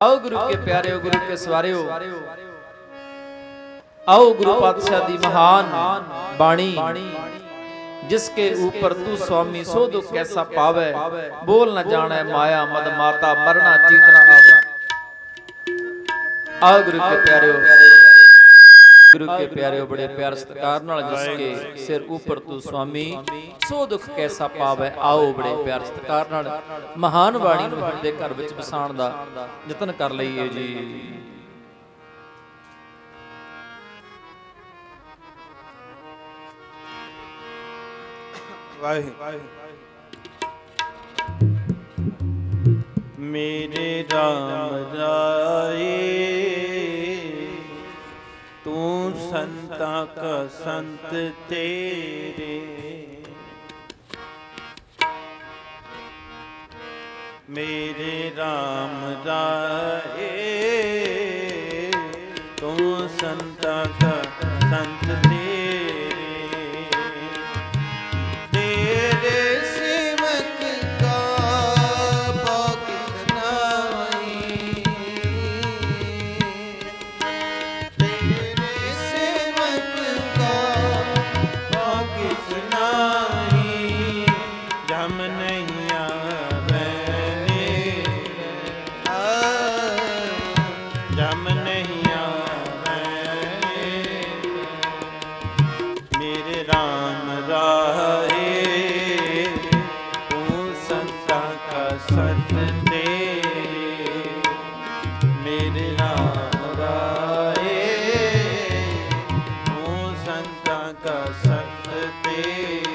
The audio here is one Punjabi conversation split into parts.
ਆਓ ਗੁਰੂ ਕੇ ਪਿਆਰਿਓ, ਗੁਰੂ ਕੇ ਸਵਾਰਿਓ। ਆਓ ਗੁਰੂ ਪਾਤਸ਼ਾਹ ਦੀ ਮਹਾਨ ਬਾਣੀ, ਜਿਸ ਕੇ ਉਪਰ ਤੂੰ ਸੁਆਮੀ ਸੋ ਦੁਖ ਕੈਸਾ ਪਾਵੇ, ਬੋਲ ਨਾ ਜਾਣੈ ਮਾਇਆ ਮਦ ਮਾਤਾ, ਮਰਨਾ ਚੀਤਨਾ ਆਵੇ। ਆਓ ਗੁਰੂ ਕੇ ਪਿਆਰਿਓ। ਗੁਰੂ ਕੇ ਪਿਆਰਿਓ ਬੜੇ ਪਿਆਰ ਸਤਿਕਾਰ ਨਾਲ ਜਿਸ ਕੇ ਸਿਰ ਉੱਪਰ ਤੂੰ ਸੁਆਮੀ ਸੋ ਦੁੱਖ ਕੈਸਾ ਪਾਵੇ? ਆਓ ਬੜੇ ਪਿਆਰ ਸਤਿਕਾਰ ਨਾਲ ਮਹਾਨ ਬਾਣੀ ਨੂੰ ਹਿਰਦੇ ਘਰ ਵਿੱਚ ਵਸਾਉਣ ਦਾ ਯਤਨ ਕਰ ਲਈਏ ਜੀ। ਵਾਹਿਗੁਰੂ। ਮੇਰੇ ਰਾਮ ਰਾਏ ਤੂੰ ਸੰਤਾ ਕਾ ਸੰਤ ਤੇਰੇ। ਮੇਰੇ ਰਾਮ ਰਾਏ ਕਾ ਸੰਤ ਤੇਰੇ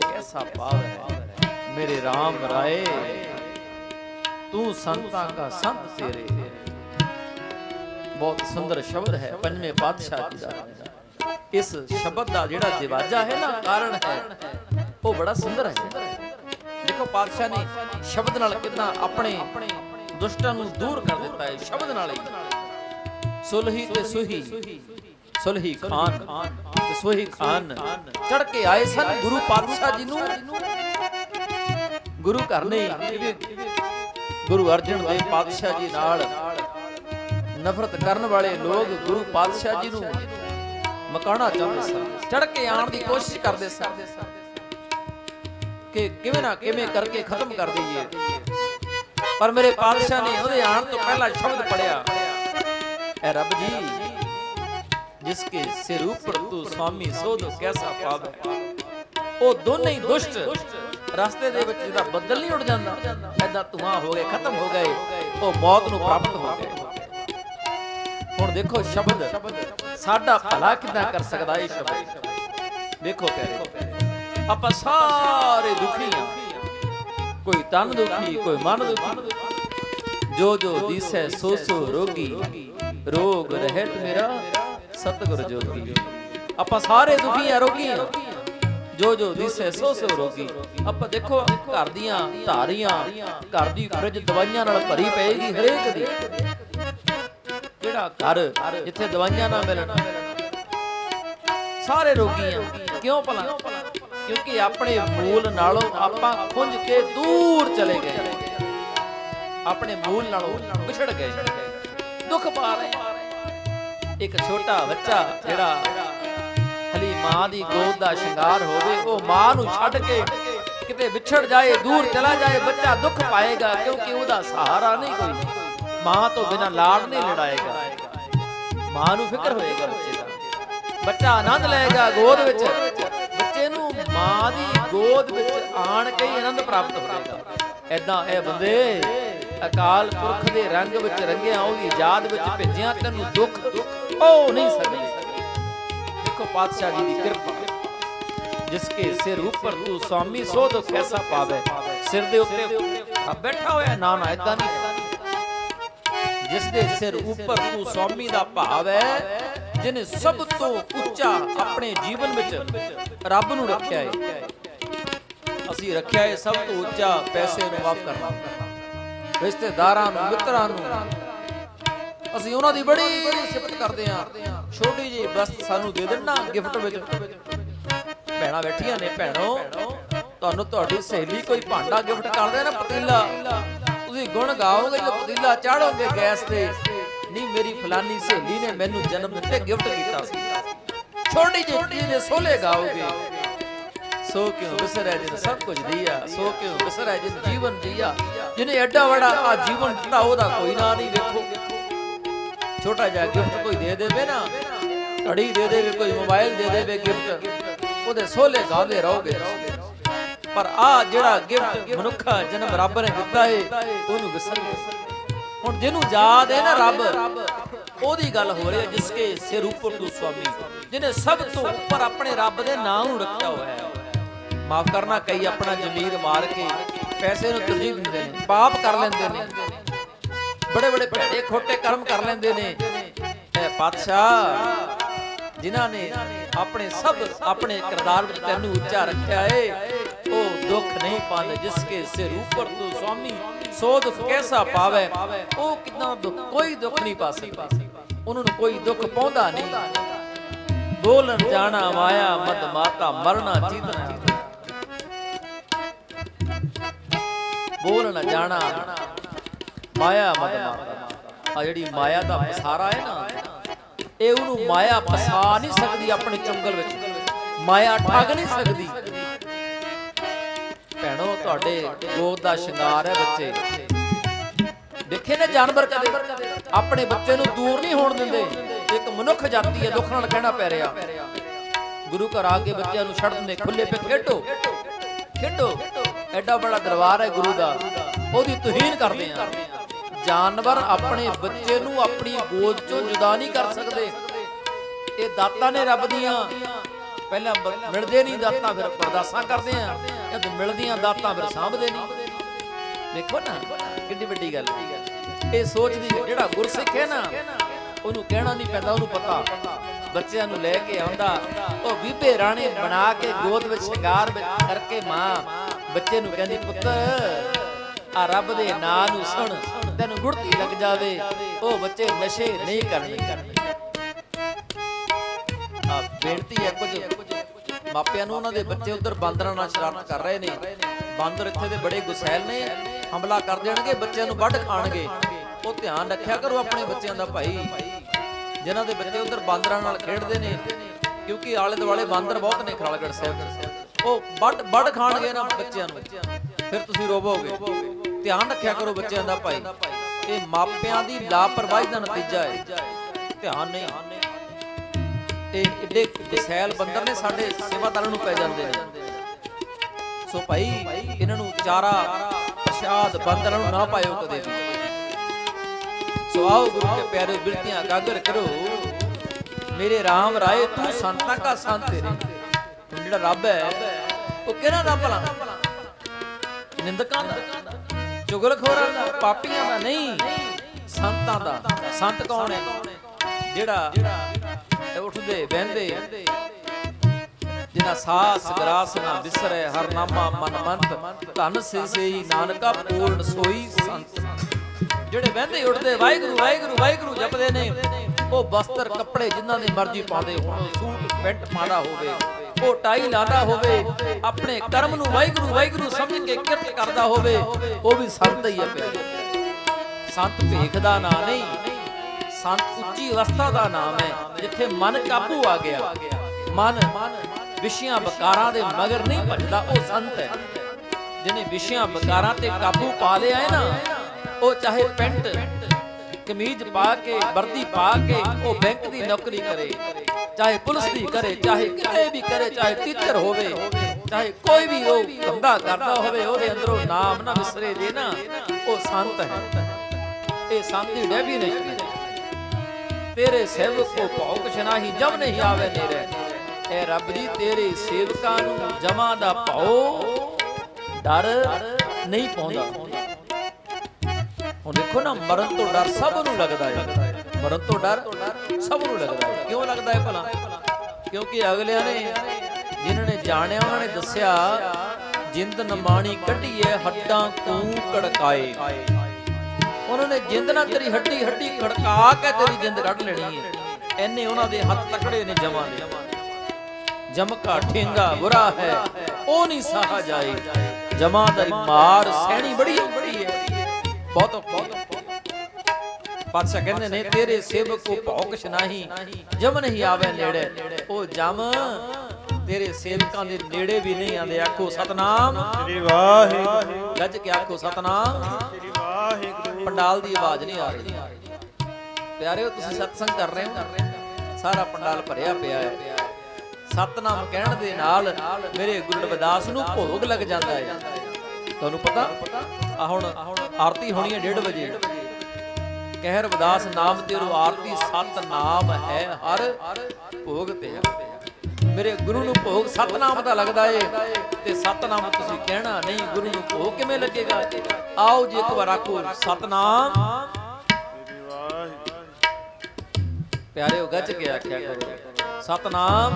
ਕੈਸਾ ਪਾਵ ਹੈ। ਮੇਰੇ RAM ਰਾਏ, ਤੂੰ ਸੰਤਾਂ ਦਾ ਸੰਤ ਤੇਰੇ। ਬਹੁਤ ਸੁੰਦਰ ਸ਼ਬਦ ਹੈ ਪੰਜਵੇਂ ਪਾਤਸ਼ਾਹ ਜੀ ਦਾ। ਇਸ ਸ਼ਬਦ ਦਾ ਜਿਹੜਾ ਦਿਵਾਜਾ ਹੈ ਨਾ, ਕਾਰਨ ਹੈ। ਉਹ ਬੜਾ ਸੁੰਦਰ ਹੈ। ਦੇਖੋ ਪਾਤਸ਼ਾਹ ਨੇ ਸ਼ਬਦ ਨਾਲ ਕਿੰਨਾ ਆਪਣੇ ਦੁਸ਼ਟਾਂ ਨੂੰ ਦੂਰ ਕਰ ਦਿੱਤਾ ਹੈ, ਸ਼ਬਦ ਨਾਲ ਹੀ। ਸੁਲਹੀ ਤੇ ਸੁਹੀ। ਸੁਲਹੀ ਖਾਨ ਤੇ ਸੁਹੀ ਖਾਨ। ਚੜ ਕੇ ਆਏ ਸਨ ਗੁਰੂ ਪਾਤਸ਼ਾਹ ਜੀ ਨੂੰ। ਗੁਰੂ ਘਰ ਨਹੀਂ, ਗੁਰੂ ਅਰਜਨ ਦੇਵ ਪਾਤਸ਼ਾਹ ਜੀ ਨਾਲ ਨਫ਼ਰਤ ਕਰਨ ਵਾਲੇ ਲੋਕ ਗੁਰੂ ਪਾਤਸ਼ਾਹ ਜੀ ਨੂੰ ਮਕਾਣਾ ਚਾਹੁੰਦੇ ਸਨ। ਚੜ ਕੇ ਆਉਣ ਦੀ ਕੋਸ਼ਿਸ਼ ਕਰਦੇ ਸਨ ਕਿ ਕਿਵੇਂ ਨਾ ਕਿਵੇਂ ਕਰਕੇ ਖਤਮ ਕਰ ਦਈਏ। ਪਰ ਮੇਰੇ ਪਾਤਸ਼ਾਹ ਨੇ ਉਹਦੇ ਆਉਣ ਤੋਂ ਪਹਿਲਾਂ ਸ਼ਬਦ ਪੜਿਆ ਐ ਰੱਬ ਜੀ ਜਿਸਕੇ ਸਿਰ ਉੱਪਰ ਤੂੰ ਸਵਾਮੀ ਸੋਧ ਕੈਸਾ ਪਾਵੇ। ਉਹ ਦੋਨੇ ਹੀ ਦੁਸ਼ਟ। ਰਸਤੇ ਦੇ ਵਿੱਚ ਜਿਹਦਾ ਬੱਦਲ ਨਹੀਂ ਉੱਡ ਜਾਂਦਾ ਐਦਾਂ ਧੂਆਂ ਹੋ ਗਏ, ਖਤਮ ਹੋ ਗਏ, ਉਹ ਮੌਤ ਨੂੰ ਪ੍ਰਾਪਤ ਹੋ ਗਏ। ਹੁਣ ਦੇਖੋ ਸ਼ਬਦ, ਸਾਡਾ ਭਲਾ ਕਿੱਦਾਂ ਕਰ ਸਕਦਾ ਇਹ ਸ਼ਬਦ? ਦੇਖੋ ਪਿਆਰੇ, ਆਪਾਂ ਸਾਰੇ ਦੁਖੀ ਆ ਕੋਈ ਤਨ ਦੁਖੀ, ਕੋਈ ਮਨ ਦੁਖੀ। ਜੋ ਜੋ ਦਿਸੈ ਸੋ ਸੋ ਰੋਗੀ, ਰੋਗ ਰਹਿਤ ਮੇਰਾ। ਸਤਿਗੁਰ ਜੋਗੀ ਆਪਾਂ ਸਾਰੇ ਦੁਖੀ ਆ, ਰੋਗੀ ਆ। ਜੋ ਜੋ ਦਿਸੈ ਸੋ ਸੋ ਰੋਗੀ। ਆਪਾਂ ਦੇਖੋ, ਘਰ ਦੀਆਂ ਧਾਰੀਆਂ, ਘਰ ਦੀ ਫਰਿੱਜ ਦਵਾਈਆਂ ਨਾਲ ਭਰੀ ਪਏਗੀ ਹਰੇਕ ਦੀ। ਕਿਹੜਾ ਘਰ ਜਿੱਥੇ ਦਵਾਈਆਂ ਨਾ ਮਿਲਣ, ਸਾਰੇ ਰੋਗੀ ਆ। ਕਿਉਂ ਭਲਾ? ਕਿਉਂਕਿ ਆਪਣੇ ਮੂਲ ਨਾਲੋਂ ਆਪਾਂ ਖੁੰਝ ਕੇ ਦੂਰ ਚਲੇ ਗਏ। ਆਪਣੇ ਮੂਲ ਨਾਲੋਂ ਵਿਛੜ ਗਏ। ਦੁੱਖ ਪਾ ਰਹੇ ਇੱਕ ਛੋਟਾ ਬੱਚਾ ਜਿਹੜਾ ਹਲੀ ਮਾਂ ਦੀ ਗੋਦ ਦਾ ਸ਼ਿੰਗਾਰ ਹੋਵੇ, ਉਹ ਮਾਂ ਨੂੰ ਛੱਡ ਕੇ ਕਿਤੇ ਵਿਛੜ ਜਾਏ, ਦੂਰ ਚਲਾ ਜਾਏ, ਬੱਚਾ ਦੁੱਖ ਪਾਏਗਾ ਕਿਉਂਕਿ ਉਹਦਾ ਸਹਾਰਾ ਨਹੀਂ ਕੋਈ। ਮਾਂ ਤੋਂ ਬਿਨਾ ਲਾੜ ਨਹੀਂ ਲੜਾਏਗਾ। ਮਾਂ ਨੂੰ ਫਿਕਰ ਹੋਏਗਾ ਬੱਚੇ ਦਾ। ਬੱਚਾ ਆਨੰਦ ਲਏਗਾ ਗੋਦ ਵਿੱਚ। ਬੱਚੇ ਨੂੰ ਮਾਂ ਦੀ ਗੋਦ ਵਿੱਚ ਆਣ ਕੇ ਹੀ ਆਨੰਦ ਪ੍ਰਾਪਤ ਹੋਵੇਗਾ ਐਦਾਂ ਇਹ ਬੰਦੇ ਅਕਾਲ ਪੁਰਖ ਦੇ ਰੰਗ ਵਿੱਚ ਰੰਗਿਆ, ਉਹਦੀ ਯਾਦ ਵਿੱਚ ਭੇਜਿਆ, ਤੈਨੂੰ ਦੁੱਖ ਉਹ ਨਹੀਂ ਸਕਦੇ। ਦੇਖੋ, ਪਾਤਸ਼ਾਹ ਜੀ ਦੀ ਕਿਰਪਾ। ਜਿਸਕੇ ਸਿਰ ਉੱਪਰ ਤੂੰ ਸਵਾਮੀ ਸੋ ਕੈਸਾ ਪਾਵੇ, ਸਿਰ ਦੇ ਉੱਤੇ ਬੈਠਾ ਹੋਇਆ ਨਾ ਨਾ ਐਦਾਂ ਨਹੀਂ। ਜਿਸ ਦੇ ਸਿਰ ਉੱਪਰ ਤੂੰ ਸਵਾਮੀ ਦਾ ਭਾਵ ਹੈ, ਜਿਨੇ ਸਭ ਤੋਂ ਉੱਚਾ ਆਪਣੇ ਜੀਵਨ ਵਿੱਚ ਰੱਬ ਨੂੰ ਰੱਖਿਆ ਹੈ। ਅਸੀਂ ਰੱਖਿਆ ਹੈ ਸਭ ਤੋਂ ਉੱਚਾ ਪੈਸੇ ਨੂੰ ਮਾਫ ਕਰਨਾ। ਰਿਸ਼ਤੇਦਾਰਾਂ ਨੂੰ, ਮਿੱਤਰਾਂ ਨੂੰ ਅਸੀਂ ਉਹਨਾਂ ਦੀ ਬੜੀ ਸਿਫਤ ਕਰਦੇ ਹਾਂ। ਛੋਟੀ ਜੀ ਬਸਤ ਸਾਨੂੰ ਦੇ ਦੇਣਾ ਗਿਫਟ ਵਿੱਚ। ਭੈਣਾਂ ਬੈਠੀਆਂ ਨੇ, ਭੈਣੋ, ਤੁਹਾਨੂੰ ਤੁਹਾਡੀ ਸਹੇਲੀ ਕੋਈ ਭਾਂਡਾ ਗਿਫਟ ਕਰਦੇ ਨਾ ਪਤੀਲਾ। ਤੁਸੀਂ ਗੁਣ ਗਾਓਗੇ ਜਦੋਂ ਪਤੀਲਾ ਚਾੜੋਗੇ ਗੈਸ ਤੇ। ਨਹੀਂ, ਮੇਰੀ ਫਲਾਨੀ ਸਹੇਲੀ ਨੇ ਮੈਨੂੰ ਜਨਮ ਦਿੱਤੇ ਗਿਫਟ ਕੀਤਾ ਸੀ। ਛੋਟੀ ਜਿਹੀ ਚੀਜ਼ ਦੇ ਸੋਲੇ ਗਾਓਗੇ। ਸੋ ਕਿਉਂ ਵਿਸਰੈ ਜਿਨ ਸਭ ਕੁਝ ਦਿਆ ਸੋ ਕਿਉਂ ਵਿਸਰੈ ਜਿਨ ਜੀਵਨ ਦਿਆ ਜਿਹਨੇ ਐਡਾ ਵੱਡਾ ਆ ਜੀਵਨ ਦਿੱਤਾ, ਉਹਦਾ ਕੋਈ ਨਾਂ ਨਹੀਂ ਵੇਖੋ। ਛੋਟਾ ਜਿਹਾ ਗਿਫਟ ਕੋਈ ਦੇ ਦੇਵੇ ਨਾ, ਘੜੀ ਦੇ ਦੇਵੇ, ਕੋਈ ਮੋਬਾਈਲ ਦੇ ਦੇਵੇ ਗਿਫਟ ਉਹਦੇ ਸੋਲੇ ਗਾਉਂਦੇ ਰਹੋਗੇ। ਪਰ ਆ ਜਿਹੜਾ ਗਿਫਟ ਮਨੁੱਖਾ ਜਨਮ ਰੱਬ ਨੇ ਦਿੱਤਾ ਏ, ਉਹਨੂੰ ਵਿਸਰ। ਹੁਣ ਜਿਹਨੂੰ ਯਾਦ ਹੈ ਨਾ ਰੱਬ, ਉਹਦੀ ਗੱਲ ਹੋ ਰਹੀ ਹੈ ਜਿਸ ਕੇ ਸਿਰ ਉੱਪਰ ਤੂੰ ਸੁਆਮੀ, ਜਿਹਨੇ ਸਭ ਤੋਂ ਉੱਪਰ ਆਪਣੇ ਰੱਬ ਦੇ ਨਾਮ ਨੂੰ ਰੱਖਿਆ ਹੋਇਆ ਹੈ ਮਾਫ ਕਰਨਾ, ਕਈ ਆਪਣਾ ਜ਼ਮੀਰ ਮਾਰ ਕੇ ਪੈਸੇ ਨੂੰ ਤਰਜੀਹ ਦਿੰਦੇ ਨੇ, ਪਾਪ ਕਰ ਲੈਂਦੇ ਨੇ। ਬੜੇ ਬੜੇ ਭੈੜੇ ਖੋਟੇ ਕਰਮ ਕਰ ਲੈਂਦੇ ਨੇ। ਇਹ ਪਾਤਸ਼ਾਹ, ਜਿਨ੍ਹਾਂ ਨੇ ਆਪਣੇ ਸਭ ਆਪਣੇ ਕਿਰਦਾਰ ਵਿੱਚ ਤੈਨੂੰ ਉੱਚਾ ਰੱਖਿਆ ਏ, ਉਹ ਦੁੱਖ ਨਹੀਂ ਪਾਉਂਦੇ ਜਿਸਕੇ ਸਿਰ ਉੱਪਰ ਤੂੰ ਸੁਆਮੀ ਸੋ ਦੁੱਖ ਕੈਸਾ ਪਾਵੇ, ਉਹ ਕਿੰਨਾ ਦੁੱਖ, ਕੋਈ ਦੁੱਖ ਨਹੀਂ ਪਾ ਸਕਦਾ। ਉਹਨਾਂ ਨੂੰ ਕੋਈ ਦੁੱਖ ਪਾਉਂਦਾ ਨਹੀਂ। ਬੋਲਣ ਜਾਣਾ ਮਾਇਆ ਮਤ ਮਾਤਾ ਮਰਨਾ ਚੀਤਨਾ। ਬੋਲਣ ਜਾਣਾ ਮਾਇਆ ਮਦ ਆ ਜਿਹੜੀ ਮਾਇਆ ਦਾ ਪਸਾਰਾ ਹੈ ਨਾ, ਇਹ ਉਹਨੂੰ ਮਾਇਆ ਫਸਾ ਨਹੀਂ ਸਕਦੀ ਆਪਣੇ ਚੰਗਲ ਵਿੱਚ। ਮਾਇਆ ਠੱਗ ਨਹੀਂ ਸਕਦੀ। ਭੈਣੋ, ਤੁਹਾਡੇ ਗੋਦ ਦਾ ਸ਼ਿੰਗਾਰ ਹੈ ਬੱਚੇ। ਦੇਖੇ ਨੇ ਜਾਨਵਰ ਕਦੇ। ਆਪਣੇ ਬੱਚੇ ਨੂੰ ਦੂਰ ਨਹੀਂ ਹੋਣ ਦਿੰਦੇ। ਇੱਕ ਮਨੁੱਖ ਜਾਤੀ ਹੈ, ਦੁੱਖ ਨਾਲ ਕਹਿਣਾ ਪੈ ਰਿਹਾ। ਗੁਰੂ ਘਰ ਆ ਕੇ ਬੱਚਿਆਂ ਨੂੰ ਛੱਡ ਦਿੰਦੇ ਖੁੱਲੇ ਪੇ ਖੇਡੋ। ਖੇਡੋ। ਐਡਾ ਬੜਾ ਦਰਬਾਰ ਹੈ ਗੁਰੂ ਦਾ। ਉਹਦੀ ਤੁਹੀਨ ਕਰਦੇ ਆ। ਜਾਨਵਰ ਆਪਣੇ ਬੱਚੇ ਨੂੰ ਆਪਣੀ ਗੋਦ ਚੋਂ ਜੁਦਾ ਨਹੀਂ ਕਰ ਸਕਦੇ। ਇਹ ਦਾਤਾਂ ਨੇ ਰੱਬ ਦੀਆਂ। ਪਹਿਲਾਂ ਬ- ਮਿਲਦੇ ਨਹੀਂ ਦਾਤਾਂ, ਫਿਰ ਪਰਦਾਸਾਂ ਕਰਦੇ ਆ। ਜਦ ਮਿਲਦੀਆਂ ਦਾਤਾਂ, ਫਿਰ ਸਾਂਭਦੇ ਨਹੀਂ। ਦੇਖੋ ਨਾ ਕਿੰਨੀ ਵੱਡੀ ਗੱਲ ਇਹ ਸੋਚਦੀ ਜਿਹੜਾ ਗੁਰਸਿੱਖ ਹੈ ਨਾ, ਉਹਨੂੰ ਕਹਿਣਾ ਨਹੀਂ ਪੈਂਦਾ, ਉਹਨੂੰ ਪਤਾ। ਬੱਚਿਆਂ ਨੂੰ ਲੈ ਕੇ ਆਉਂਦਾ। ਉਹ ਬੀਬੇ ਰਾਣੇ ਬਣਾ ਕੇ ਗੋਦ ਵਿੱਚ ਸ਼ਿੰਗਾਰ ਵਿੱਚ ਕਰਕੇ ਮਾਂ ਬੱਚੇ ਨੂੰ ਕਹਿੰਦੀ ਪੁੱਤਰ ਆ ਰੱਬ ਦੇ ਨਾਂ ਨੂੰ ਸੁਣ, ਤੈਨੂੰ ਗੁੜਤੀ ਲੱਗ ਜਾਵੇ। ਉਹ ਬੱਚੇ ਨਸ਼ੇ ਨਹੀਂ ਕਰਨੇ ਆ ਬੇਨਤੀ ਹੈ ਕੁਝ। ਮਾਪਿਆਂ ਨੂੰ ਉਹਨਾਂ ਦੇ ਬੱਚੇ ਉਧਰ ਬਾਂਦਰਾਂ ਨਾਲ ਸ਼ਰਾਰਤ ਕਰ ਰਹੇ ਨੇ। ਬਾਂਦਰ ਇੱਥੇ ਦੇ ਬੜੇ ਗੁਸੈਲ ਨੇ। ਹਮਲਾ ਕਰ ਦੇਣਗੇ, ਬੱਚਿਆਂ ਨੂੰ ਵੱਢ ਖਾਣਗੇ। ਉਹ ਧਿਆਨ ਰੱਖਿਆ ਕਰੋ ਆਪਣੇ ਬੱਚਿਆਂ ਦਾ ਭਾਈ। ਜਿਨ੍ਹਾਂ ਦੇ ਬੱਚੇ ਉਧਰ ਬਾਂਦਰਾਂ ਨਾਲ ਖੇਡਦੇ ਨੇ। ਕਿਉਂਕਿ ਆਲੇ ਦੁਆਲੇ ਬਾਂਦਰ ਬਹੁਤ ਨੇ ਖਰਾਲਗੜ ਸਾਹਿਬ ਉਹ ਵੱਡ ਵੱਢ ਖਾਣਗੇ ਨਾ ਬੱਚਿਆਂ ਨੂੰ। ਫਿਰ ਤੁਸੀਂ ਰੋਵੋਗੇ। ਧਿਆਨ ਰੱਖਿਆ ਕਰੋ ਬੱਚਿਆਂ ਦਾ ਭਾਈ। ਇਹ ਮਾਪਿਆਂ ਦੀ ਲਾਪਰਵਾਹੀ ਦਾ ਨਤੀਜਾ ਹੈ। ਧਿਆਨ ਨਹੀਂ। ਇਹ ਏਡੇ ਵਿਸ਼ੈਲ ਬੰਦਰ ਨੇ ਸਾਡੇ ਸੇਵਾਦਾਰਾਂ ਨੂੰ ਪੈ ਜਾਂਦੇ ਨੇ। ਸੋ ਭਾਈ, ਇਹਨਾਂ ਨੂੰ ਚਾਰਾ, ਪ੍ਰਸ਼ਾਦ, ਬੰਦਰਾਂ ਨੂੰ ਨਾ ਪਾਇਓ ਕਦੇ ਵੀ। ਸੋ ਆਓ ਗੁਰੂ ਕੇ ਪਿਆਰੇ ਬਿਰਤੀਆਂ ਗਾਗਰ ਕਰੋ। ਮੇਰੇ RAM ਰਾਏ, ਤੂੰ ਸੰਤਾਂ ਕਾ ਸੰਤ ਤੇਰੇ। ਜਿਹੜਾ ਰੱਬ ਹੈ ਉਹ ਕਿਹੜਾ ਦਾ ਭਲਾ? ਨਿੰਦਕਾਂ ਦਾ। ਚੁਗਲਖੋਰਾਂ ਦਾ, ਪਾਪੀਆਂ ਦਾ ਨਹੀਂ, ਸੰਤਾਂ ਦਾ। ਸੰਤ ਕੌਣ ਹੈ? ਜਿਹੜਾ ਉੱਠਦੇ, ਬਹਿੰਦੇ ਜਿਨ੍ਹਾਂ ਸਾਸ ਗਰਾਸ ਨਾ ਵਿਸਰੈ, ਹਰ ਨਾਮਾ ਧਨ ਸੇ ਸੇਈ ਨਾਨਕਾ ਪੂਰਨ ਸੋਈ ਸੰਤ। ਜਿਹੜੇ ਬਹਿੰਦੇ, ਉੱਠਦੇ, ਵਾਹਿਗੁਰੂ ਵਾਹਿਗੁਰੂ ਵਾਹਿਗੁਰੂ ਜਪਦੇ ਨੇ, ਉਹ ਬਸਤਰ, ਕੱਪੜੇ ਜਿਨ੍ਹਾਂ ਦੇ ਮਰਜ਼ੀ ਪਾਉਂਦੇ ਹੋਣ, ਸੂਟ, ਪੈਂਟ ਪਾੜਾ ਹੋਵੇ ਉਹ ਟਾਈ ਲਾਦਾ ਹੋਵੇ, ਆਪਣੇ ਕਰਮ ਨੂੰ ਵਾਹਿਗੁਰੂ ਵਾਹਿਗੁਰੂ ਸਮਝ ਕੇ ਕਿਰਤ ਕਰਦਾ ਹੋਵੇ, ਉਹ ਵੀ ਸੰਤ ਹੀ ਹੈ ਪਿਆਰੇ ਸੰਤ ਭੇਖ ਦਾ ਨਾਂ ਨਹੀਂ, ਸੰਤ ਉੱਚੀ ਅਵਸਥਾ ਦਾ ਨਾਮ ਹੈ, ਜਿੱਥੇ ਮਨ ਕਾਬੂ ਆ ਗਿਆ। ਮਨ ਵਿਸ਼ਿਆਂ ਬਕਾਰਾਂ ਦੇ ਮਗਰ ਨਹੀਂ ਭੱਜਦਾ ਉਹ ਸੰਤ ਹੈ। ਜਿਹਨੇ ਵਿਸ਼ਿਆਂ ਵਿਕਾਰਾਂ ਤੇ ਕਾਬੂ ਪਾ ਲਿਆ ਹੈ ਨਾ, ਉਹ ਚਾਹੇ ਪੈਂਟ, ਕਮੀਜ਼ ਪਾ ਕੇ, ਵਰਦੀ ਪਾ ਕੇ, ਉਹ ਬੈਂਕ ਦੀ ਨੌਕਰੀ ਕਰੇ। ਚਾਹੇ ਪੁਲਿਸ ਦੀ ਕਰੇ, ਚਾਹੇ ਕਿਤੇ ਵੀ ਕਰੇ, ਚਾਹੇ ਟੀਚਰ ਹੋਵੇ, ਚਾਹੇ ਕੋਈ ਵੀ ਉਹ ਧੰਦਾ ਕਰਦਾ ਹੋਵੇ, ਉਹਦੇ ਅੰਦਰੋਂ ਨਾਮ ਨਾ ਵਿਸਰੇ ਜੇ ਨਾ, ਉਹ ਸੰਤ ਹੈ। ਇਹ ਸੰਤ ਦੀ ਡੈਫੀਨੇਸ਼ਨ ਹੈ ਤੇਰੇ ਸੇਵਕ ਕੋ ਭਉ ਕੁਛ ਜਬ ਨਹੀਂ ਆਵੇ ਨੇਰੇ ਐ ਰੱਬ ਜੀ, ਤੇਰੇ ਸੇਵਕਾਂ ਨੂੰ ਜਮਾ ਦਾ ਭਉ ਡਰ ਨਹੀਂ ਪਾਉਂਦਾ। ਹੁਣ ਦੇਖੋ ਨਾ, ਮਰਨ ਤੋਂ ਡਰ ਸਭ ਨੂੰ ਲੱਗਦਾ ਹੈ। ਮਰਨ ਤੋਂ ਡਰ ਸਭ ਨੂੰ ਲੱਗਦਾ ਹੈ। ਕਿਉਂ ਲੱਗਦਾ ਹੈ ਭਲਾ? ਕਿਉਂਕਿ ਅਗਲਿਆਂ ਨੇ ਜਿਨ੍ਹਾਂ ਨੇ ਜਾਣਿਆ, ਉਹਨਾਂ ਨੇ ਦੱਸਿਆ, ਜਿੰਦ ਨਮਾਣੀ ਕੱਢੀ ਹੈ ਹੱਡਾਂ ਤੂੰ ਕੜਕਾਏ। ਉਹਨਾਂ ਨੇ ਜਿੰਦ ਨਾਲ ਤੇਰੀ ਹੱਡੀ ਹੱਡੀ ਖੜਕਾ ਕੇ ਤੇਰੀ ਜਿੰਦ ਕੱਢ ਲੈਣੀ ਹੈ। ਐਨੇ ਉਹਨਾਂ ਦੇ ਹੱਥ ਤਕੜੇ ਨੇ ਜਮਾਂ ਦੇ ਜਮਕਾ ਠੇਂਗਾ ਬੁਰਾ ਹੈ, ਉਹ ਨਹੀਂ ਸਾਹ ਜਾਏ। ਜਮਾਂ ਦੀ ਮਾਰ ਸਹਿਣੀ ਬੜੀ ਬੜੀ ਹੈ। ਬਹੁਤ ਬਹੁਤ ਪਾਤਸ਼ਾਹ ਕਹਿੰਦੇ ਨੇ ਤੇਰੇ ਸੇਵਕ ਕੋ ਭੌਕਸ਼ ਨਹੀਂ ਜਮ ਨਹੀਂ ਆਵੇ ਨੇੜੇ। ਉਹ ਜਮ ਤੇਰੇ ਸੇਵਕਾਂ ਦੇ ਨੇੜੇ ਵੀ ਨਹੀਂ ਆਂਦੇ ਆਖੋ ਸਤਨਾਮ। ਸ੍ਰੀ ਵਾਹਿਗੁਰੂ। ਗੱਜ ਕੇ ਆਖੋ ਸਤਨਾਮ। ਸ੍ਰੀ ਵਾਹਿਗੁਰੂ। ਪੰਡਾਲ ਦੀ ਆਵਾਜ਼ ਨਹੀਂ ਆ ਰਹੀ। ਪਿਆਰਿਓ ਤੁਸੀਂ ਸਤਸੰਗ ਕਰ ਰਹੇ ਹੋ? ਸਾਰਾ ਪੰਡਾਲ ਭਰਿਆ ਪਿਆ ਹੈ। ਸਤਨਾਮ ਕਹਿਣ ਦੇ ਨਾਲ ਮੇਰੇ ਗੁਰੂ ਰਵਿਦਾਸ ਨੂੰ ਭੋਗ ਲੱਗ ਜਾਂਦਾ ਹੈ। ਤੁਹਾਨੂੰ ਪਤਾ? ਆ ਹੁਣ ਆਰਤੀ ਹੋਣੀ ਹੈ 1:30 ਵਜੇ। ਕਹਿ ਰਵਿਦਾਸ ਨਾਮ ਤੇਰੋ ਆਰਤੀ ਸਤ ਨਾਮ ਹੈ ਹਰ ਭੋਗ ਤੇ ਮੇਰੇ ਗੁਰੂ ਨੂੰ ਭੋਗ ਸਤਨਾਮ ਦਾ ਲੱਗਦਾ ਏ ਤੇ ਸਤਨਾਮ ਤੁਸੀਂ ਕਹਿਣਾ ਨਹੀਂ, ਗੁਰੂ ਨੂੰ ਭੋਗ ਕਿਵੇਂ ਲੱਗੇਗਾ? ਆਓ ਜੀ ਇੱਕ ਵਾਰ ਆਖੋ, ਸਤਨਾਮ। ਸ੍ਰੀ ਵਾਹਿਗੁਰੂ ਗੱਜ ਕੇ ਆਖਿਆ ਕਰੋ। ਸਤਨਾਮ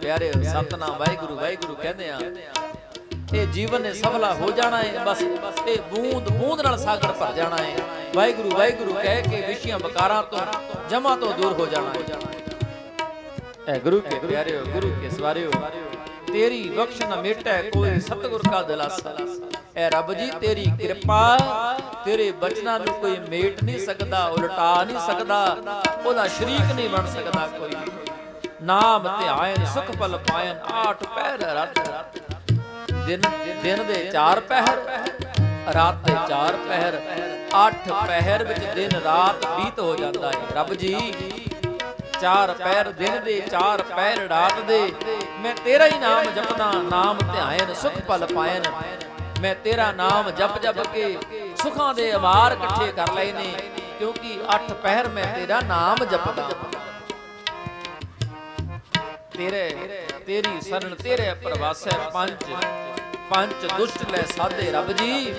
ਪਿਆਰਿਓ ਸਤਨਾਮ, ਵਾਹਿਗੁਰੂ ਵਾਹਿਗੁਰੂ ਕਹਿੰਦੇ ਆ ਇਹ ਜੀਵਨ ਨੇ ਸਫਲਾ ਹੋ ਜਾਣਾ ਹੈ ਬਸ ਇਹ ਬੂੰਦ ਬੂੰਦ ਨਾਲ ਸਾਗਰ ਭਰ ਜਾਣਾ ਹੈ ਵਾਹਿਗੁਰੂ ਵਾਹਿਗੁਰੂ ਕਹਿ ਕੇ ਵਿਸ਼ਿਆਂ ਵਿਕਾਰਾਂ ਤੋਂ, ਜਮਾ ਤੋਂ ਦੂਰ ਹੋ ਜਾਣਾ ਹੈ ਐ ਗੁਰੂ ਕੇ ਪਿਆਰਿਓ, ਗੁਰੂ ਕੇ ਸਵਾਰਿਓ, ਤੇਰੀ ਬਖਸ਼ ਨਾ ਮਿਟੈ ਕੋਈ ਸਤਿਗੁਰ ਕਾ ਦਿਲਾਸਾ। ਐ ਰੱਬ ਜੀ, ਤੇਰੀ ਕਿਰਪਾ, ਤੇਰੇ ਬਚਨਾਂ ਨੂੰ ਕੋਈ ਮੇਟ ਨਹੀਂ ਸਕਦਾ, ਉਲਟਾ ਨਹੀਂ ਸਕਦਾ, ਉਹਦਾ ਸ਼ਰੀਕ ਨਹੀਂ ਬਣ ਸਕਦਾ ਕੋਈ। ਨਾਮ ਧਿਆਇਨ, ਸੁਖ ਪਲ ਪਾਇਨ, ਆਠ ਪਹਿਰ ਰਤ ਦਿਨ ਦਿਨ ਦੇ ਚਾਰ ਪਹਿਰ, ਰਾਤ ਦੇ ਚਾਰ ਪਹਿਰ, ਅੱਠ ਪਹਿਰ ਵਿੱਚ ਦਿਨ ਰਾਤ ਬੀਤ ਹੋ ਜਾਂਦਾ ਹੈ ਰੱਬ ਜੀ, ਚਾਰ ਪੈਰ ਦਿਨ ਦੇ, ਚਾਰ ਪੈਰ ਰਾਤ ਦੇ। ਮੈਂ ਤੇਰਾ ਹੀ ਨਾਮ ਜਪਦਾ, ਨਾਮ ਧਿਆਇਨ, ਸੁਖ ਪਲ ਪਾਇਨ। ਮੈਂ ਤੇਰਾ ਨਾਮ ਜਪ ਜਪ ਕੇ ਸੁਖਾਂ ਦੇ ਅਵਾਰ ਇਕੱਠੇ ਕਰ ਲਏ ਨੇ ਕਿਉਂਕਿ ਅੱਠ ਪਹਿਰ ਮੈਂ ਤੇਰਾ ਨਾਮ ਜਪਦਾ। ਤੇਰੇ, ਤੇਰੀ ਸ਼ਰਨ, ਤੇਰੇ ਪ੍ਰਵਾਸੈ ਪੰਜ। ਪੰਜ ਦੁਸ਼ਟ ਲੈ ਸਾਧੇ ਰੱਬ ਜੀ।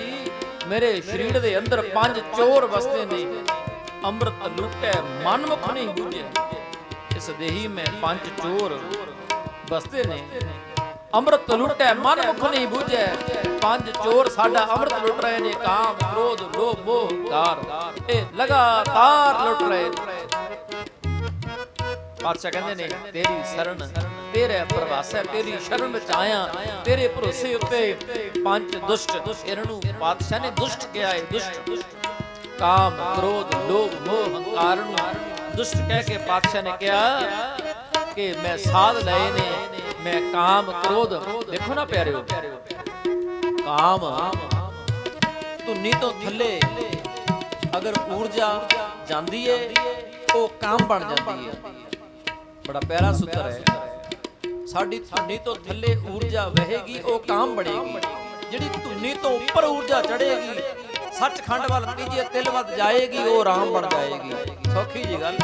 ਮੇਰੇ ਸਰੀਰ ਦੇ ਅੰਦਰ ਪੰਜ ਚੋਰ ਵਸਦੇ ਨੇ। ਅੰਮ੍ਰਿਤ ਲੁੱਟੈ ਮਨ ਮੁਖ ਨਹੀਂ ਬੂਝੇ। ਇਸ ਦੇਹੀ ਮੈਂ ਪੰਜ ਚੋਰ ਵਸਦੇ ਨੇ। ਅੰਮ੍ਰਿਤ ਲੁੱਟੈ ਮਨ ਮੁਖ ਨਹੀਂ ਬੂਝੈ। ਪੰਜ ਚੋਰ ਸਾਡਾ ਅੰਮ੍ਰਿਤ ਲੁੱਟ ਰਹੇ ਨੇ। ਕਾਮ, ਕ੍ਰੋਧ, ਲੋਭ, ਮੋਹ ਹੰਕਾਰ ਇਹ ਲਗਾਤਾਰ ਲੁੱਟ ਰਹੇ ਨੇ। ਪਾਤਸ਼ਾਹ ਕਹਿੰਦੇ ਨੇ, ਤੇਰੀ ਸ਼ਰਨ, ਤੇਰੇ ਪ੍ਰਵਾਸੈ, ਤੇਰੀ ਸ਼ਰਨ ਵਿੱਚ ਆਇਆ। ਤੇਰੇ ਭਰੋਸੇ ਉੱਤੇ ਪੰਜ ਦੁਸ਼ਟ ਇਹਨਾਂ ਨੂੰ ਪਾਤਸ਼ਾਹ ਨੇ ਦੁਸ਼ਟ ਕਿਹਾ ਹੈ ਦੁਸ਼ਟ। ਕਾਮ, ਕ੍ਰੋਧ, ਲੋਭ, ਮੋਹ, ਹੰਕਾਰ ਨੂੰ ਦੁਸ਼ਟ ਕਹਿ ਕੇ ਪਾਤਸ਼ਾਹ ਨੇ ਕਿਹਾ ਕਿ ਮੈਂ ਸਾਧ ਲਏ ਨੇ, ਮੈਂ ਕਾਮ, ਕ੍ਰੋਧ, ਦੇਖੋ ਨਾ ਪਿਆਰਿਓ। ਕਾਮ ਧੁੰਨੀ ਤੋਂ ਥੱਲੇ ਅਗਰ ਊਰਜਾ ਜਾਂਦੀ ਏ, ਉਹ ਕਾਮ ਬਣ ਜਾਂਦੀ ਏ। ਬੜਾ ਪਿਆਰਾ ਸੂਤਰ ਹੈ। ਸਾਡੀ ਧੁੰਨੀ ਤੋਂ ਥੱਲੇ ਊਰਜਾ ਵਹੇਗੀ, ਉਹ ਕਾਮ ਬਣੇਗੀ। ਜਿਹੜੀ ਧੁੰਨੀ ਤੋਂ ਉੱਪਰ ਊਰਜਾ ਚੜੇਗੀ ਸੱਚਖੰਡ ਵੱਲ ਤੀਜੇ ਤਿਲ ਵੱਲ ਜਾਏਗੀ, ਉਹ ਰਾਮ ਬਣ ਜਾਏਗੀ। ਸੌਖੀ ਜੀ ਗੱਲ।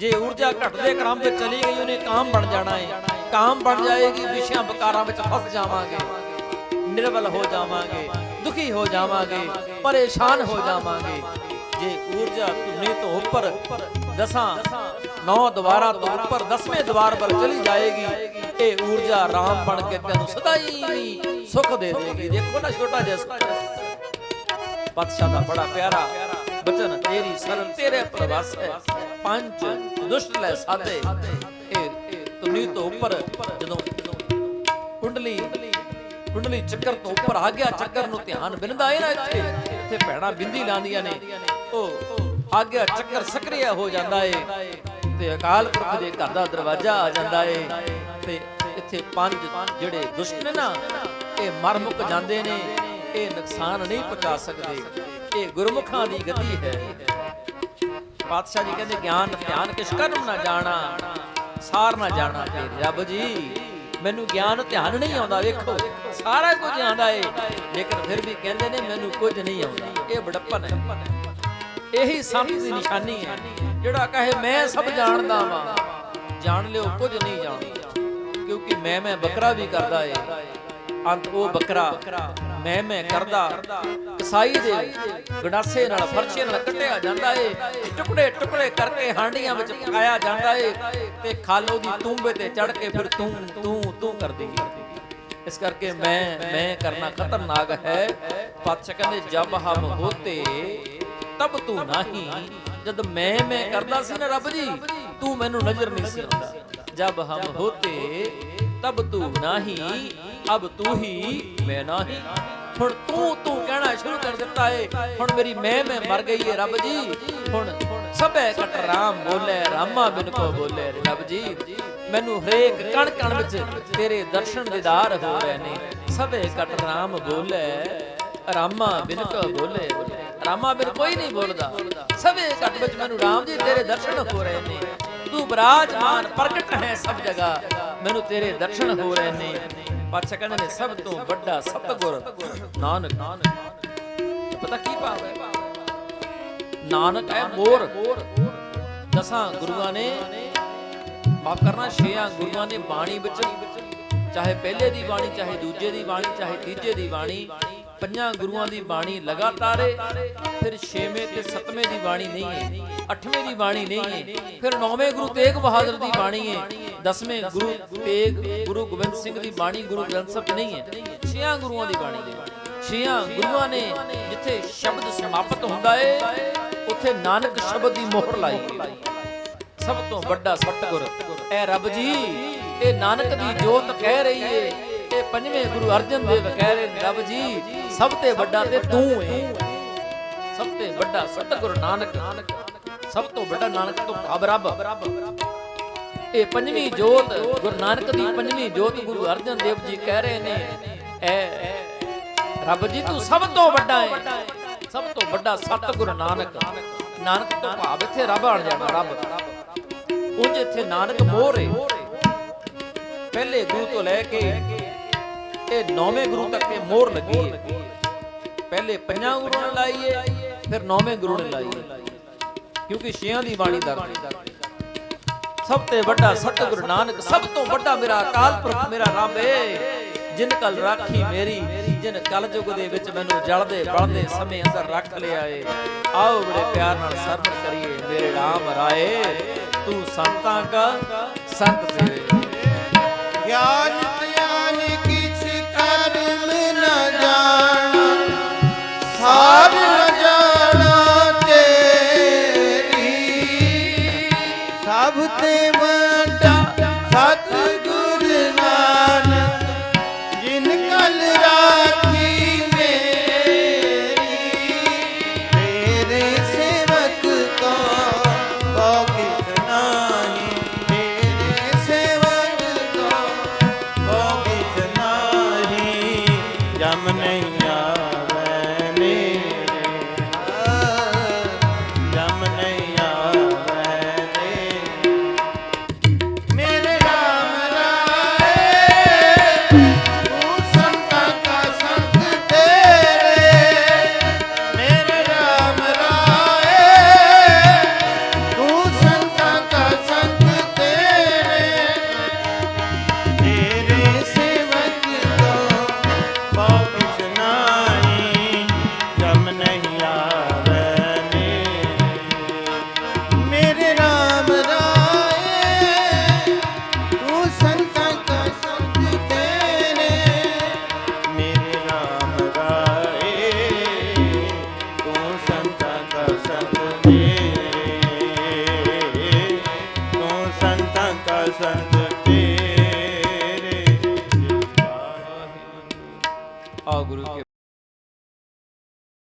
ਜੇ ਊਰਜਾ ਘਟਦੇ ਕ੍ਰਮ ਵਿੱਚ ਚਲੀ ਗਈ, ਉਹਨੇ ਕਾਮ ਬਣ ਜਾਣਾ ਹੈ ਕਾਮ ਬਣ ਜਾਏਗੀ, ਵਿਸ਼ਿਆਂ ਵਿਕਾਰਾਂ ਵਿੱਚ ਫਸ ਜਾਵਾਂਗੇ। ਨਿਰਬਲ ਹੋ ਜਾਵਾਂਗੇ, ਦੁਖੀ ਹੋ ਜਾਵਾਂਗੇ, ਪਰੇਸ਼ਾਨ ਹੋ ਜਾਵਾਂਗੇ। ਜੇ ਊਰਜਾ ਧੁਨੀ ਤੋਂ ਉੱਪਰ ਦਸਾਂ ਨੌ ਦਵਾਰਾਂ ਤੋਂ ਉੱਪਰ ਦਸਵੇਂ ਦਵਾਰ ਪਰ ਚਲੀ ਜਾਏਗੀ, ਇਹ ਊਰਜਾ ਰਾਮ ਬਣ ਕੇ ਤੈਨੂੰ ਸਦਾ ਹੀ ਸੁਖ ਦੇ ਦੇਗੀ। ਦੇਖੋ ਨਾ ਛੋਟਾ ਜਿਹਾ ਪਾਤਸ਼ਾਹ ਦਾ ਬੜਾ ਪਿਆਰਾ ਬਚਨ, ਤੇਰੀ ਸ਼ਰਨ ਤੇਰੇ ਪ੍ਰਵਾਸੈ ਪੰਜ ਦੁਸ਼ਟ ਲੈ ਸਾਧੇ ਇਹ ਤੁਨੀ ਤੋਂ ਉੱਪਰ ਜਦੋਂ ਕੁੰਡਲੀ ਕੁੰਡਲੀ ਚੱਕਰ ਤੋਂ ਉੱਪਰ ਆ ਗਿਆ, ਚੱਕਰ ਨੂੰ ਧਿਆਨ ਬਿੰਦਾ ਹੈ ਨਾ ਇੱਥੇ। ਇੱਥੇ ਭੈਣਾ ਬਿੰਦੀ ਲਾਉਂਦੀਆਂ ਨੇ। ਆਗਿਆ ਚੱਕਰ ਸਕਰੀਆ ਹੋ ਜਾਂਦਾ ਏ। ਤੇ ਅਕਾਲ ਪੁਰਖ ਦੇ ਘਰ ਦਾ ਦਰਵਾਜ਼ਾ ਆ ਜਾਂਦਾ ਏ। ਤੇ ਇੱਥੇ ਪੰਜ ਜਿਹੜੇ ਦੁਸ਼ਟ ਨੇ ਨਾ, ਇਹ ਮਰ ਮੁੱਕ ਜਾਂਦੇ ਨੇ। ਇਹ ਨੁਕਸਾਨ ਨਹੀਂ ਪਹੁੰਚਾ ਸਕਦੇ। ਇਹ ਗੁਰਮੁਖਾਂ ਦੀ ਗਤੀ ਹੈ। ਪਾਤਸ਼ਾਹ ਜੀ ਕਹਿੰਦੇ, ਗਿਆਨ, ਧਿਆਨ ਕਿਸ ਕਰਮ ਨਾ ਜਾਣਾ? ਸਾਰ ਨਾ ਜਾਣਾ ਤੇ ਰੱਬ ਜੀ, ਮੈਨੂੰ ਗਿਆਨ, ਧਿਆਨ ਨਹੀਂ ਆਉਂਦਾ। ਵੇਖੋ, ਸਾਰਾ ਕੁਝ ਆਉਂਦਾ ਏ। ਲੇਕਿਨ ਫਿਰ ਵੀ ਕਹਿੰਦੇ ਨੇ, ਮੈਨੂੰ ਕੁਝ ਨਹੀਂ ਆਉਂਦਾ। ਇਹ ਬੜਪਨ ਹੈ। ਇਹੀ ਸਮਝ ਦੀ ਨਿਸ਼ਾਨੀ ਹੈ। ਜਿਹੜਾ ਕਹੇ, ਮੈਂ ਸਭ ਜਾਣਦਾ ਵਾਂ। ਜਾਣ ਲਿਓ, ਕੁਝ ਨਹੀਂ ਜਾਣਦਾ। ਕਿਉਂਕਿ ਮੈਂ ਮੈਂ ਬੱਕਰਾ ਵੀ ਕਰਦਾ ਏ। ਅੰਤ ਉਹ ਬੱਕਰਾ, ਮੈਂ ਮੈਂ ਕਰਦਾ। ਕਸਾਈ ਦੇ ਗੜਾਸੇ ਨਾਲ ਫਰਸ਼ੇ ਨਾਲ ਕੱਟਿਆ ਜਾਂਦਾ ਏ। ਟੁਕੜੇ ਟੁਕੜੇ ਕਰਕੇ ਹਾਂਡੀਆਂ ਵਿੱਚ ਪਕਾਇਆ ਜਾਂਦਾ ਏ। ਤੇ ਖਾਲੋ ਦੀ ਤੂੰਬੇ ਤੇ ਚੜ ਕੇ ਫਿਰ ਤੂੰ ਤੂੰ ਤੂੰ ਕਰਦੀ ਇਸ ਕਰਕੇ ਮੈਂ ਮੈਂ ਕਰਨਾ ਖਤਰਨਾਕ ਹੈ। ਪਾਤਸ਼ਾਹ ਕਹਿੰਦੇ, ਜਬ ਹਮ ਹੋਤੇ ਤਬ ਤੂੰ ਨਹੀਂ। ਜਦ ਮੈਂ ਮੈਂ ਕਰਦਾ ਸੀ ਨਾ ਰੱਬ ਜੀ ਤੂੰ ਮੈਨੂੰ ਨਜ਼ਰ ਨਹੀਂ ਸੀ ਆਉਂਦਾ। ਜਬ ਹਮ ਹੋਤੇ, ਤਬ ਤੂੰ ਨਹੀਂ, ਅਬ ਤੂੰ ਹੀ ਮੈਂ ਨਹੀਂ। ਹੁਣ ਤੂੰ ਤੂੰ ਕਹਿਣਾ ਸ਼ੁਰੂ ਕਰ ਦਿੱਤਾ ਏ। ਹੁਣ ਮੇਰੀ ਮੈਂ ਮੈਂ ਮਰ ਗਈ ਏ ਰੱਬ ਜੀ। ਹੁਣ ਸਭੇ ਕਟ ਰਾਮ ਬੋਲੇ, ਰਾਮਾ ਬਿਨ ਕੋ ਬੋਲੇ ਰੱਬ ਜੀ। ਮੈਨੂੰ ਹਰੇਕ ਕਣ ਕਣ ਵਿੱਚ ਤੇਰੇ ਦਰਸ਼ਨ ਦੀਦਾਰ ਹੋ ਰਹੇ ਨੇ। ਸਭੇ ਕਟ ਰਾਮ ਬੋਲੇ, ਰਾਮਾ ਬਿਨ ਕੋ ਬੋਲੇ ਰਾਮਾ ਬਿਨ ਕੋਈ ਨਹੀਂ ਬੋਲਦਾ। ਸਭੇ ਘਟ ਵਿੱਚ ਮੈਨੂੰ ਰਾਮ ਜੀ ਤੇਰੇ ਦਰਸ਼ਨ ਹੋ ਰਹੇ ਨੇ। ਤੂੰ ਬਰਾਜਮਾਨ ਪ੍ਰਗਟ ਹੈ ਸਭ ਜਗ੍ਹਾ। ਮੈਨੂੰ ਤੇਰੇ ਦਰਸ਼ਨ ਹੋ ਰਹੇ ਨੇ। ਪਾਤਸ਼ਾਹ ਕਹਿੰਦੇ ਨੇ ਸਭ ਤੋਂ ਵੱਡਾ ਸਤਗੁਰ, ਨਾਨਕ। ਪਤਾ ਕੀ ਭਾਵ ਨਾਨਕ ਹੈ ਮੋਰ। ਦਸਾਂ ਗੁਰੂਆਂ ਨੇ ਮਾਫ ਕਰਨਾ, ਛੇਆਂ ਗੁਰੂਆਂ ਨੇ ਬਾਣੀ ਵਿੱਚ, ਚਾਹੇ ਪਹਿਲੇ ਦੀ ਬਾਣੀ, ਚਾਹੇ ਦੂਜੇ ਦੀ ਬਾਣੀ, ਚਾਹੇ ਤੀਜੇ ਦੀ ਬਾਣੀ ਪੰਜਾਂ ਗੁਰੂਆਂ ਦੀ ਬਾਣੀ ਲਗਾਤਾਰ ਏ ਫਿਰ ਛੇਵੇਂ ਤੇ ਸੱਤਵੇਂ ਦੀ ਬਾਣੀ ਨਹੀਂ ਹੈ, ਅੱਠਵੇਂ ਦੀ ਬਾਣੀ ਨਹੀਂ ਹੈ, ਫਿਰ ਨੌਵੇਂ ਗੁਰੂ ਤੇਗ ਬਹਾਦਰ ਦੀ ਬਾਣੀ ਹੈ, ਦਸਵੇਂ ਗੁਰੂ ਤੇਗ, ਗੁਰੂ ਗੋਬਿੰਦ ਸਿੰਘ ਦੀ ਬਾਣੀ, ਗੁਰੂ ਗ੍ਰੰਥ ਸਾਹਿਬ ਨਹੀਂ ਹੈ, ਛੇਆਂ ਗੁਰੂਆਂ ਦੀ ਬਾਣੀ ਦੇ ਛੇਆਂ ਗੁਰੂਆਂ ਨੇ ਜਿੱਥੇ ਸ਼ਬਦ ਸਮਾਪਤ ਹੁੰਦਾ ਏ, ਉੱਥੇ ਨਾਨਕ ਸ਼ਬਦ ਦੀ ਮੋਹਰ ਲਾਈ ਸਭ ਤੋਂ ਵੱਡਾ ਸਤਿਗੁਰ ਐ ਰੱਬ ਜੀ, ਇਹ ਨਾਨਕ ਦੀ ਜੋਤ ਕਹਿ ਰਹੀ ਏ ਇਹ ਪੰਜਵੇਂ ਗੁਰੂ ਅਰਜਨ ਦੇਵ ਕਹਿ ਰਹੇ ਨੇ, ਰੱਬ ਜੀ, ਸਭ ਤੇ ਵੱਡਾ ਤੇ ਤੂੰ ਏ। ਸਭ ਤੇ ਵੱਡਾ ਸਤਿਗੁਰ ਨਾਨਕ, ਸਭ ਤੋਂ ਵੱਡਾ ਨਾਨਕ ਤੋਂ ਭਾਵ ਰੱਬ। ਇਹ ਪੰਜਵੀਂ ਜੋਤ, ਗੁਰੂ ਨਾਨਕ ਦੀ ਪੰਜਵੀਂ ਜੋਤ ਗੁਰੂ ਅਰਜਨ ਦੇਵ ਜੀ ਕਹਿ ਰਹੇ ਨੇ, ਐ, ਰੱਬ ਜੀ ਤੂੰ ਸਭ ਤੋਂ ਵੱਡਾ ਹੈ ਸਭ ਤੋਂ ਵੱਡਾ ਸਤਿਗੁਰ ਨਾਨਕ। ਨਾਨਕ ਤੋਂ ਭਾਵ ਇੱਥੇ ਰੱਬ ਆਣ ਜਾਣਾ, ਰੱਬ। ਉਂਝ ਇੱਥੇ ਨਾਨਕ ਮੋਹਰ ਹੈ ਪਹਿਲੇ ਗੁਰੂ ਤੋਂ ਲੈ ਕੇ ਇਹ ਨੌਵੇਂ ਗੁਰੂ ਤੱਕ ਇਹ ਮੋਹਰ ਲੱਗੀ ਹੈ ਪਹਿਲੇ ਪੰਜਾਂ ਗੁਰੂਆਂ ਨੇ ਲਾਈ ਹੈ ਫਿਰ ਨੌਵੇਂ ਗੁਰੂ ਨੇ ਲਾਈ ਹੈ ਕਿਉਂਕਿ ਛੇਆਂ ਦੀ ਬਾਣੀ ਦਰਜ ਸਭ ਤੋਂ ਵੱਡਾ ਸਤਿਗੁਰੂ ਨਾਨਕ, ਸਭ ਤੋਂ ਵੱਡਾ ਮੇਰਾ ਅਕਾਲ ਪੁਰਖ, ਮੇਰਾ ਰੱਬ ਏ। ਜਿਨ ਕਲ ਰਾਖੀ ਮੇਰੀ, ਜਿਨ ਕਲ ਯੁਗ ਦੇ ਵਿੱਚ ਮੈਨੂੰ ਜਲਦੇ ਬਲਦੇ ਸਮੇਂ ਅੰਦਰ ਰੱਖ ਲਿਆ ਏ। ਆਓ ਬੜੇ ਪਿਆਰ ਨਾਲ ਸਰਵਣ ਕਰੀਏ, ਮੇਰੇ ਰਾਮ ਰਾਏ। ਤੂੰ ਸੰਤਾਂ ਕਾ ਸੰਤ ਤੇਰੇ। ਗਿਆਨ